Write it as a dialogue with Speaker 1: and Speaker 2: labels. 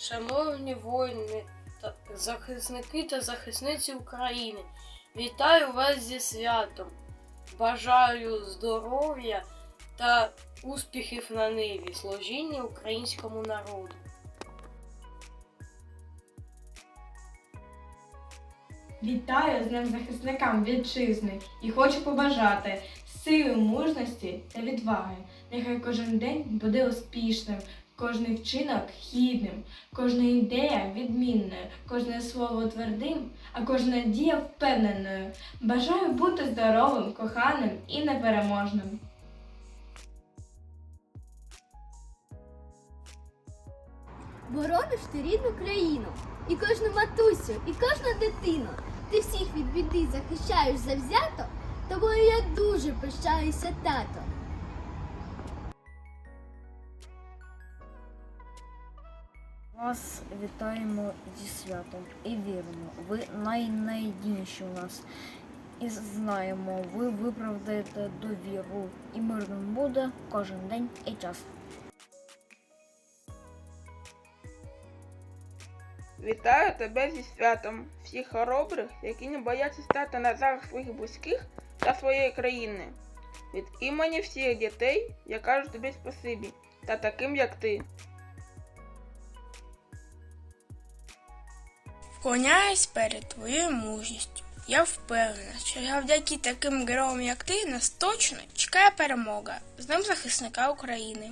Speaker 1: Шановні воїни, та захисники та захисниці України, вітаю вас зі святом. Бажаю здоров'я та успіхів на ниві, служіння українському народу.
Speaker 2: Вітаю з Днем захисникам вітчизни і хочу побажати сили, мужності та відваги. Нехай кожен день буде успішним, кожний вчинок гідним, кожна ідея відмінною, кожне слово твердим, а кожна дія впевненою. Бажаю бути здоровим, коханим і непереможним.
Speaker 3: Борониш ти рідну країну, і кожну матусю, і кожну дитину. Ти всіх від біди захищаєш завзято, тобою я дуже пишаюся, тато.
Speaker 4: Вас вітаємо зі святом і віримо, ви найнайдійніші у нас. І знаємо, ви виправдаєте довіру, і мирним буде кожен день і час.
Speaker 5: Вітаю тебе зі святом всіх хоробрих, які не бояться стати на захист своїх близьких та своєї країни. Від імені всіх дітей я кажу тобі спасибі та таким як ти.
Speaker 6: Вклоняюсь перед твоєю мужністю. Я впевнена, що завдяки таким героям, як ти, нас точно чекає перемога з ним захисника України.